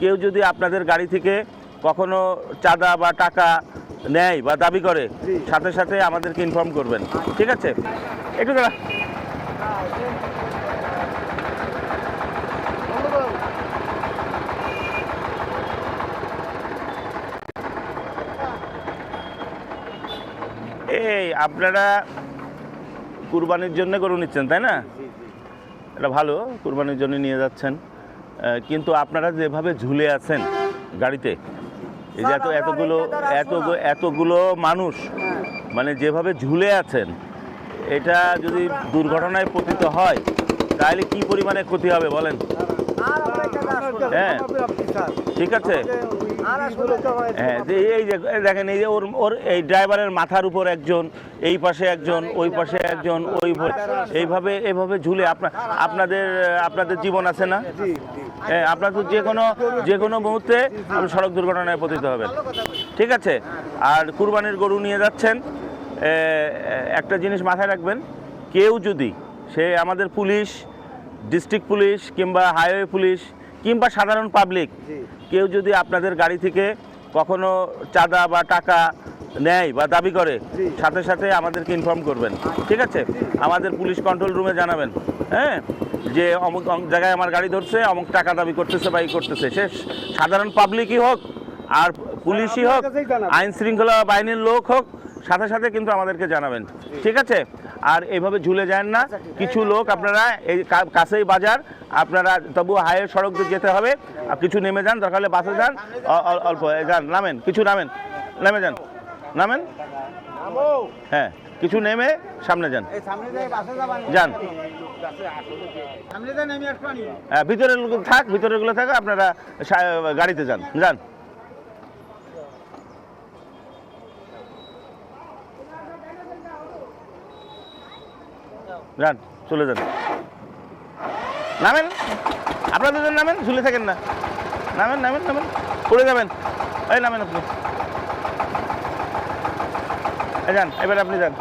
কেউ যদি আপনাদের গাড়ি থেকে কখনো চাঁদা বা টাকা নেয় বা দাবি করে। সাথে সাথে আমাদেরকে ইনফর্ম করবেন। ঠিক আছে? একটু দাঁড়া। এই আপনারা কুরবানির জন্য গরু নিচ্ছেন তাই না? এটা ভালো কুরবানির জন্য নিয়ে যাচ্ছেন। কিন্তু আপনারা যেভাবে ঝুলে আছেন গাড়িতে এই যে এত এতগুলো এত এতগুলো মানুষ। মানে যেভাবে ঝুলে আছেন এটা যদি দুর্ঘটনায় পতিত হয় তাহলে কি পরিমাণে ক্ষতি হবে বলেন হ্যাঁ। ঠিক আছে। হ্যাঁ যে এই যে দেখেন এই যে ওর ওর এই ড্রাইভারের মাথার উপর একজন এই পাশে একজন ওই পাশে একজন ওই এইভাবে এইভাবে ঝুলে আপনার আপনাদের আপনাদের জীবন আছে না। হ্যাঁ আপনার তো যে কোনো যে কোনো মুহূর্তে আপনি সড়ক দুর্ঘটনায় পতিত হবেন। ঠিক আছে? আর কুরবানির গরু নিয়ে যাচ্ছেন একটা জিনিস মাথায় রাখবেন কেউ যদি সে আমাদের পুলিশ ডিস্ট্রিক্ট পুলিশ কিংবা হাইওয়ে পুলিশ কিংবা সাধারণ পাবলিক কেউ যদি আপনাদের গাড়ি থেকে কখনো চাঁদা বা টাকা নেয় বা দাবি করে সাথে সাথে আমাদেরকে ইনফর্ম করবেন ঠিক আছে? আমাদের পুলিশ কন্ট্রোল রুমে জানাবেন হ্যাঁ? যে অমুক অমুক জায়গায় আমার গাড়ি ধরছে অমুক টাকা দাবি করতেছে বা ই করতেছে সে সাধারণ পাবলিকই হোক আর পুলিশই হোক। আইন শৃঙ্খলা বাহিনীর লোক হোক সাথে সাথে কিন্তু আমাদেরকে জানাবেন। ঠিক আছে? আর এইভাবে ঝুলে যান না। কিছু লোক আপনারা এই কাছেই বাজার, আপনারা তবু হাইওয়ে সড়ক দিয়ে যেতে হবে। কিছু নেমে যান, দরকার হলে বাসে যান। অল্প যান, নামেন, কিছু নামেন, নেমে যান। নামেন? হ্যাঁ কিছু নেমে সামনে যান। যান। হ্যাঁ ভিতরের থাক ভিতরেরগুলো থাক, আপনারা গাড়িতে যান। যান। যান চলে যান। নামেন। আপনার দুজন নামেন, ঝুলে থাকেন না। নামেন নামেন নামেন। পড়ে যাবেন। এই নামেন আপনি। যান, এবার আপনি যান।